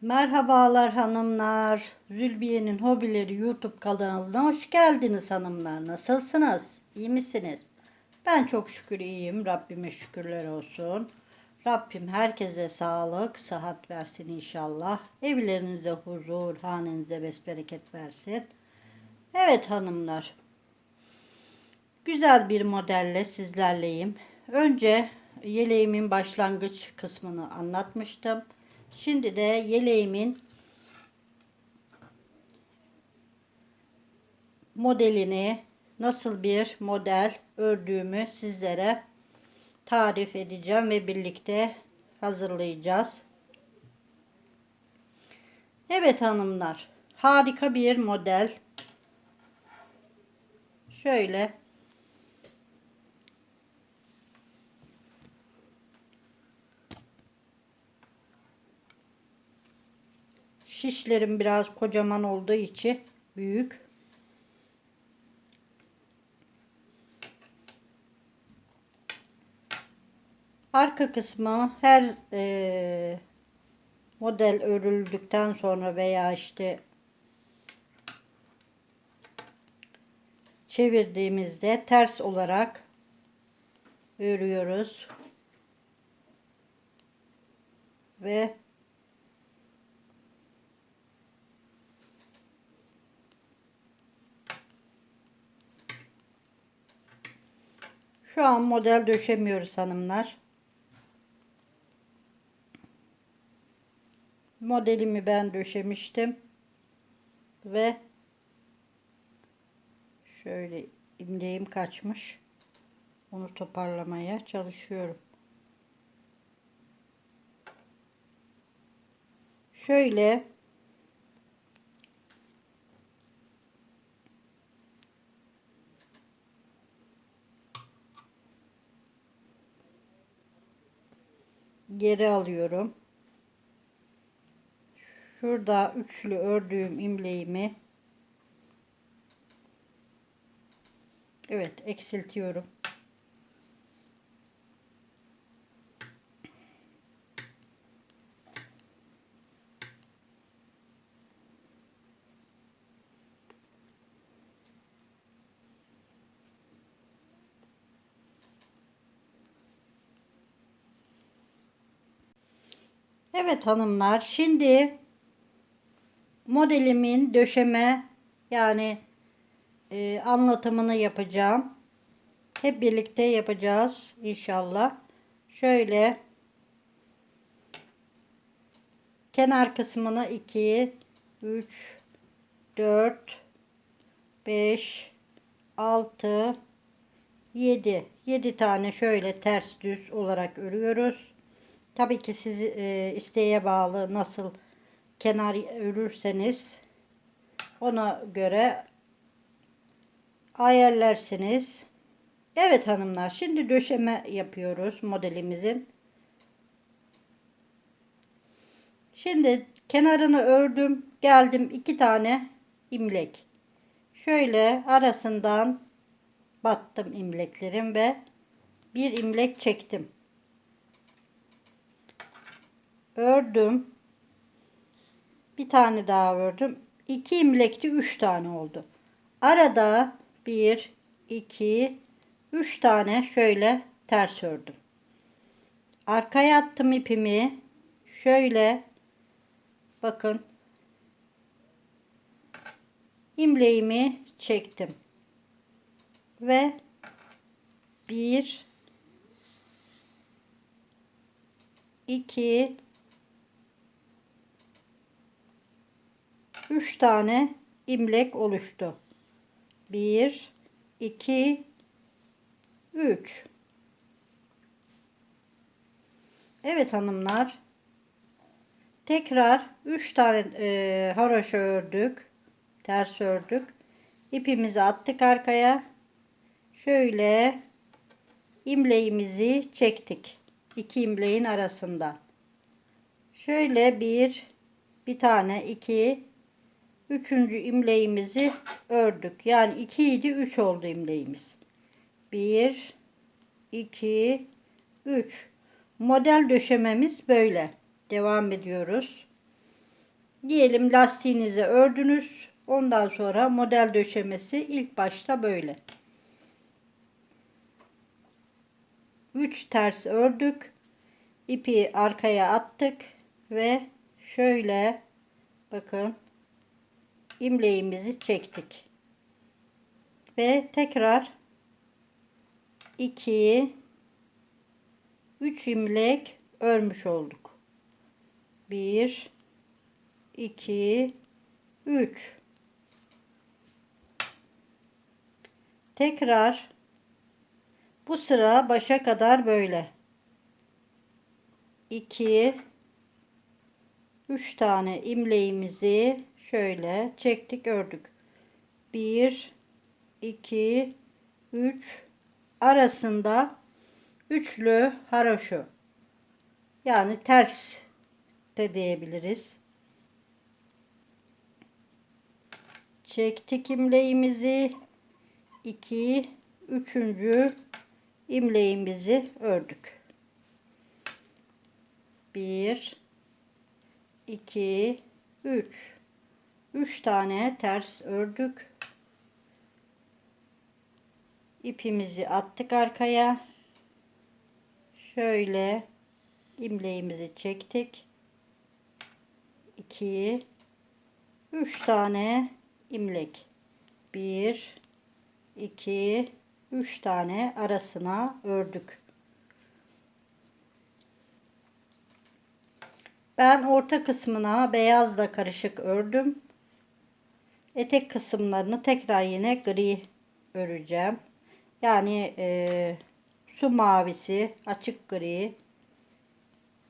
Merhabalar hanımlar. Zülbiye'nin hobileri YouTube kanalına hoş geldiniz hanımlar. Nasılsınız? İyi misiniz? Ben çok şükür iyiyim. Rabbime şükürler olsun. Rabbim herkese sağlık, sıhhat versin inşallah. Evlerinize huzur, hanenize besbereket versin. Evet hanımlar. Güzel bir modelle sizlerleyim. Önce yeleğimin başlangıç kısmını anlatmıştım. Şimdi de yeleğimin modelini nasıl bir model ördüğümü sizlere tarif edeceğim ve birlikte hazırlayacağız. Evet hanımlar, harika bir model. Şöyle Şişlerim biraz kocaman olduğu için büyük. Arka kısmı her e, model örüldükten sonra veya işte çevirdiğimizde ters olarak örüyoruz. Ve Şu an model döşemiyoruz hanımlar. Modelimi ben döşemiştim. Ve şöyle imleğim kaçmış. Onu toparlamaya çalışıyorum. Şöyle geri alıyorum. Şurada üçlü ördüğüm imleğimi Evet eksiltiyorum. Evet hanımlar şimdi modelimin döşeme yani e, anlatımını yapacağım. Hep birlikte yapacağız inşallah. Şöyle kenar kısmını 2 3 4 5 6 7 7 tane şöyle ters düz olarak örüyoruz. Tabii ki siz e, isteğe bağlı nasıl kenar örürseniz ona göre ayarlarsınız. Evet hanımlar şimdi döşeme yapıyoruz modelimizin. Şimdi kenarını ördüm. Geldim iki tane imlek. Şöyle arasından battım imleklerim ve bir imlek çektim ördüm. Bir tane daha ördüm. 2 imlekti 3 tane oldu. Arada 1 2 3 tane şöyle ters ördüm. Arkaya attım ipimi. Şöyle bakın imleğimi çektim. Ve 1 2 3 tane imlek oluştu. 1 2 3 Evet hanımlar. Tekrar 3 tane e, haroşa ördük. Ters ördük. İpimizi attık arkaya. Şöyle imleğimizi çektik. İki imleğin arasında. Şöyle bir bir tane iki Üçüncü imleğimizi ördük. Yani 2 idi 3 oldu imleğimiz. 1 2 3 Model döşememiz böyle. Devam ediyoruz. Diyelim lastiğinizi ördünüz. Ondan sonra model döşemesi ilk başta böyle. 3 ters ördük. ipi arkaya attık ve şöyle bakın imleğimizi çektik. Ve tekrar 2 3 imlek örmüş olduk. 1 2 3 Tekrar bu sıra başa kadar böyle. 2 3 tane imleğimizi şöyle çektik ördük. 1 2 3 arasında üçlü haroşo yani ters de diyebiliriz. Çektik imleğimizi 2 üçüncü imleğimizi ördük. 1 2 3 3 tane ters ördük. İpimizi attık arkaya. Şöyle imleğimizi çektik. 2 3 tane imlek. 1 2 3 tane arasına ördük. Ben orta kısmına beyazla karışık ördüm. Etek kısımlarını tekrar yine gri öreceğim. Yani e, su mavisi, açık gri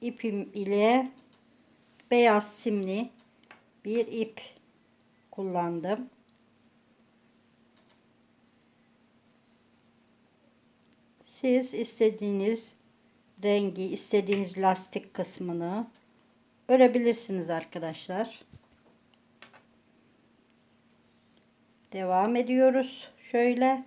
ipim ile beyaz simli bir ip kullandım. Siz istediğiniz rengi, istediğiniz lastik kısmını örebilirsiniz arkadaşlar. Devam ediyoruz. Şöyle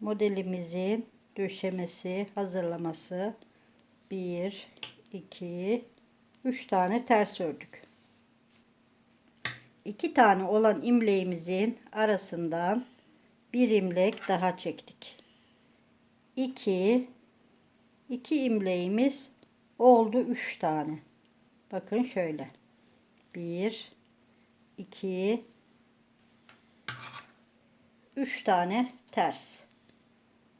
modelimizin döşemesi, hazırlaması 1 2 3 tane ters ördük. 2 tane olan imleğimizin arasından bir imlek daha çektik. 2 2 imleğimiz oldu 3 tane. Bakın şöyle. 1 2 3 tane ters.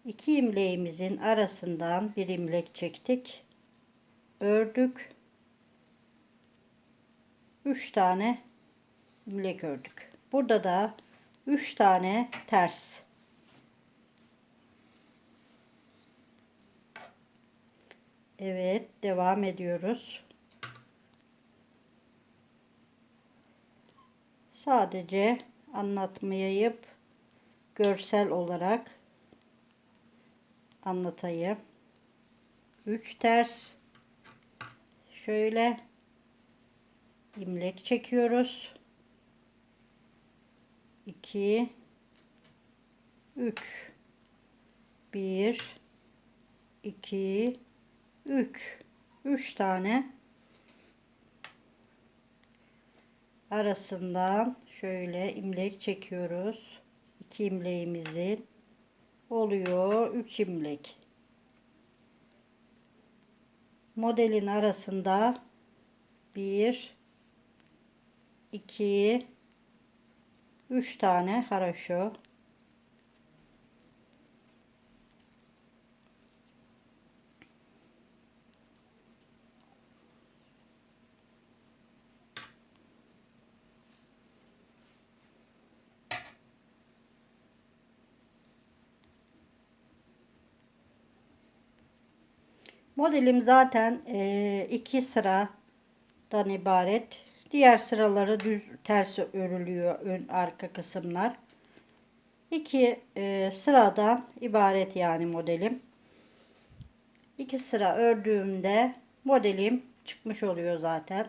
2 imleğimizin arasından bir imlek çektik. Ördük. 3 tane imlek ördük. Burada da 3 tane ters. Evet, devam ediyoruz. Sadece anlatmayayıp görsel olarak anlatayım. 3 ters. Şöyle imlek çekiyoruz. 2 3 1 2 3 3 tane arasından şöyle imlek çekiyoruz. 2 imleğimizin oluyor 3 imlek. Modelin arasında 1 2 3 tane haraşo Modelim zaten e, iki sıradan ibaret. Diğer sıraları düz ters örülüyor ön arka kısımlar. İki e, sıradan ibaret yani modelim. İki sıra ördüğümde modelim çıkmış oluyor zaten.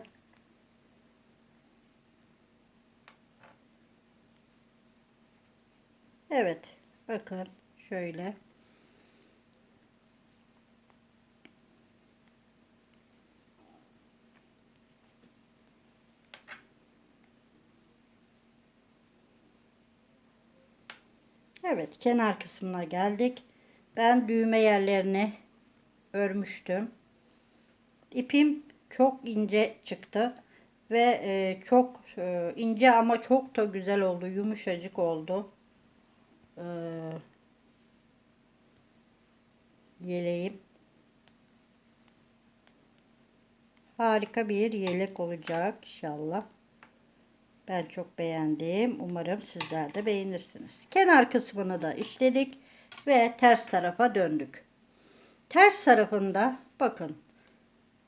Evet bakın şöyle. Evet kenar kısmına geldik. Ben düğme yerlerini örmüştüm. İpim çok ince çıktı ve e, çok e, ince ama çok da güzel oldu. Yumuşacık oldu. E, yeleğim. Harika bir yelek olacak inşallah. Ben çok beğendim. Umarım sizler de beğenirsiniz. Kenar kısmını da işledik ve ters tarafa döndük. Ters tarafında bakın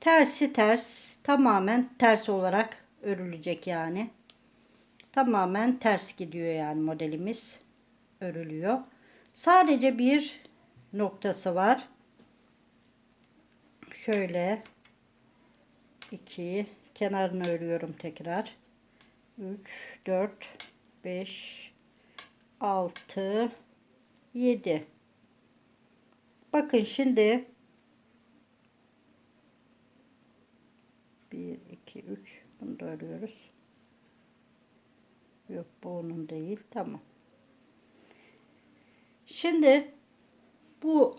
tersi ters tamamen ters olarak örülecek yani. Tamamen ters gidiyor yani modelimiz örülüyor. Sadece bir noktası var. Şöyle 2 kenarını örüyorum tekrar. 3 4 5 6 7 Bakın şimdi 1 2 3 bunu da örüyoruz. Yok bu onun değil. Tamam. Şimdi bu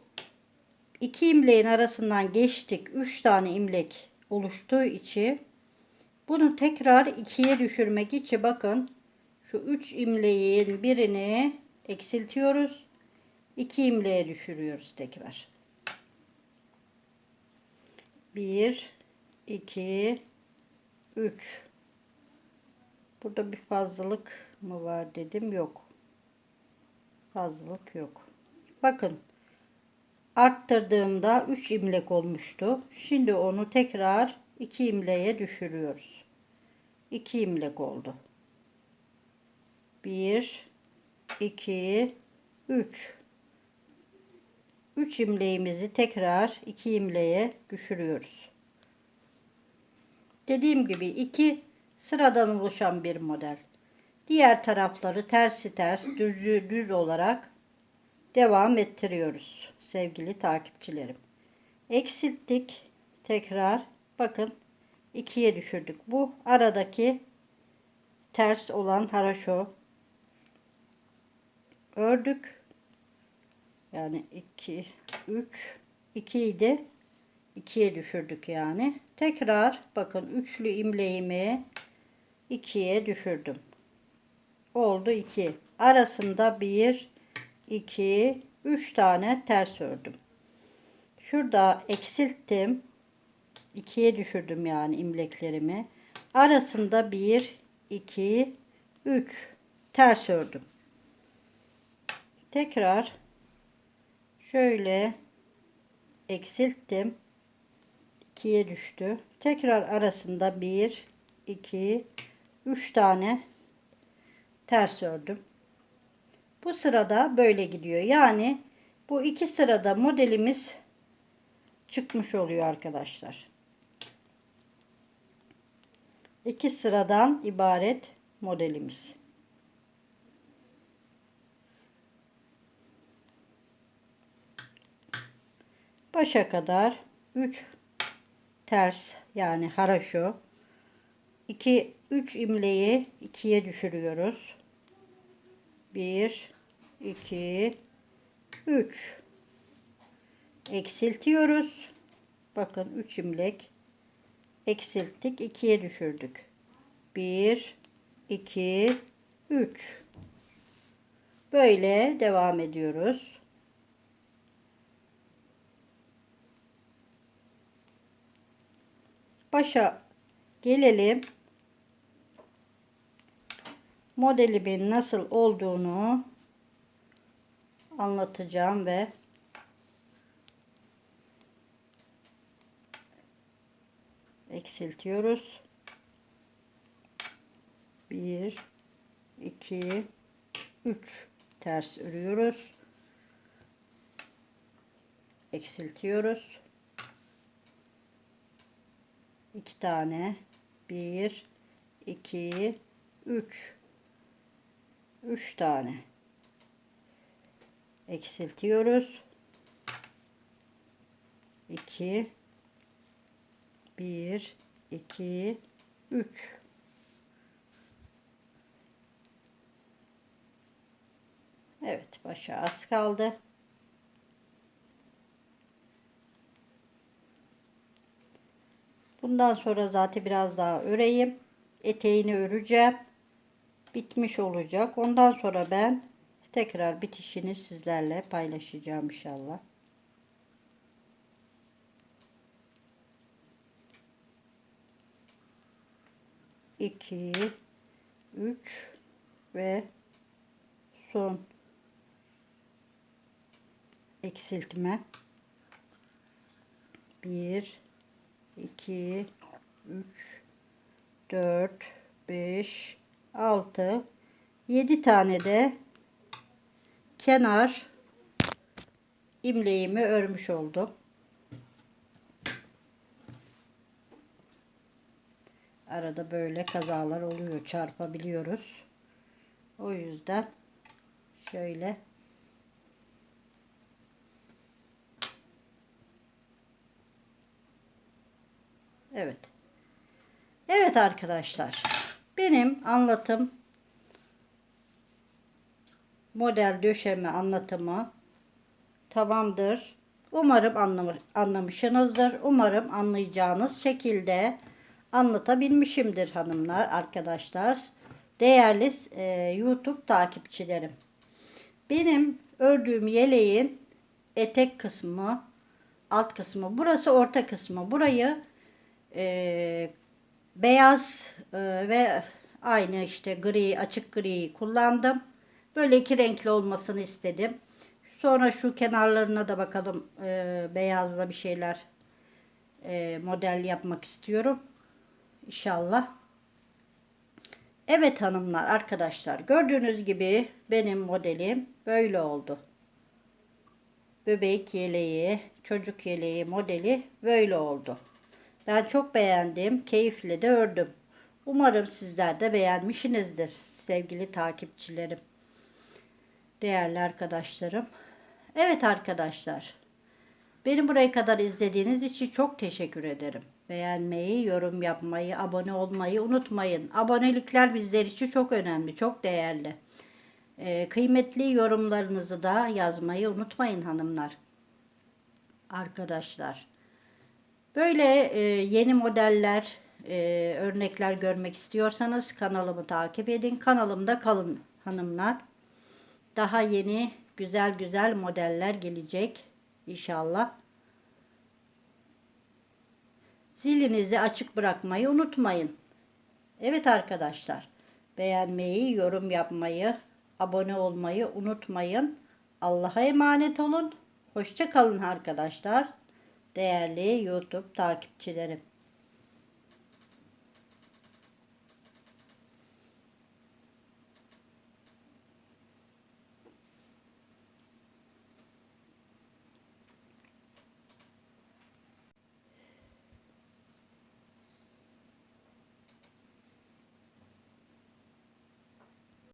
iki imleğin arasından geçtik. 3 tane imlek oluştuğu için bunu tekrar ikiye düşürmek için bakın şu 3 imleğin birini eksiltiyoruz. 2 imleğe düşürüyoruz tekrar. 1 2 3 Burada bir fazlalık mı var dedim. Yok. Fazlalık yok. Bakın arttırdığımda 3 imlek olmuştu. Şimdi onu tekrar 2 imleğe düşürüyoruz. 2 imlek oldu. 1 2 3 3 imleğimizi tekrar 2 imleğe düşürüyoruz. Dediğim gibi iki sıradan oluşan bir model. Diğer tarafları tersi ters düz, düz olarak devam ettiriyoruz sevgili takipçilerim. Eksilttik. Tekrar bakın ikiye düşürdük. Bu aradaki ters olan haraşo ördük. Yani 2 3 2 idi. 2'ye düşürdük yani. Tekrar bakın üçlü imleğimi 2'ye düşürdüm. Oldu 2. Arasında 1 2 3 tane ters ördüm. Şurada eksilttim. 2'ye düşürdüm yani imleklerimi. Arasında 1 2 3 ters ördüm. Tekrar şöyle eksilttim. 2'ye düştü. Tekrar arasında 1 2 3 tane ters ördüm. Bu sırada böyle gidiyor. Yani bu iki sırada modelimiz çıkmış oluyor arkadaşlar. İki sıradan ibaret modelimiz. Başa kadar 3 ters yani haraşo 2 3 imleyi 2'ye düşürüyoruz. 1 2 3 eksiltiyoruz. Bakın 3 imlek eksilttik. 2'ye düşürdük. 1 2 3 Böyle devam ediyoruz. Başa gelelim modelimin nasıl olduğunu anlatacağım ve eksiltiyoruz. 1 2 3 ters örüyoruz. Eksiltiyoruz. 2 tane 1 2 3 3 tane eksiltiyoruz. 2 1 2 3 Evet başa az kaldı. Bundan sonra zaten biraz daha öreyim. Eteğini öreceğim. Bitmiş olacak. Ondan sonra ben tekrar bitişini sizlerle paylaşacağım inşallah. İki, üç ve son eksiltme. Bir, 2 3 4 5 6 7 tane de kenar imleğimi örmüş oldum. Arada böyle kazalar oluyor, çarpabiliyoruz. O yüzden şöyle Evet. Evet arkadaşlar. Benim anlatım model döşeme anlatımı tamamdır. Umarım anlam anlamışsınızdır. Umarım anlayacağınız şekilde anlatabilmişimdir hanımlar, arkadaşlar. Değerli e, YouTube takipçilerim. Benim ördüğüm yeleğin etek kısmı, alt kısmı, burası orta kısmı. Burayı e, beyaz e, ve aynı işte gri açık gri kullandım. Böyle iki renkli olmasını istedim. Sonra şu kenarlarına da bakalım e, beyazla bir şeyler e, model yapmak istiyorum. İnşallah. Evet hanımlar arkadaşlar gördüğünüz gibi benim modelim böyle oldu. Bebek yeleği, çocuk yeleği modeli böyle oldu. Ben çok beğendim, keyifle de ördüm. Umarım sizler de beğenmişsinizdir sevgili takipçilerim. Değerli arkadaşlarım. Evet arkadaşlar. Beni buraya kadar izlediğiniz için çok teşekkür ederim. Beğenmeyi, yorum yapmayı, abone olmayı unutmayın. Abonelikler bizler için çok önemli, çok değerli. Ee, kıymetli yorumlarınızı da yazmayı unutmayın hanımlar. Arkadaşlar. Böyle e, yeni modeller, e, örnekler görmek istiyorsanız kanalımı takip edin. Kanalımda kalın hanımlar. Daha yeni güzel güzel modeller gelecek inşallah. Zilinizi açık bırakmayı unutmayın. Evet arkadaşlar. Beğenmeyi, yorum yapmayı, abone olmayı unutmayın. Allah'a emanet olun. Hoşça kalın arkadaşlar değerli YouTube takipçilerim.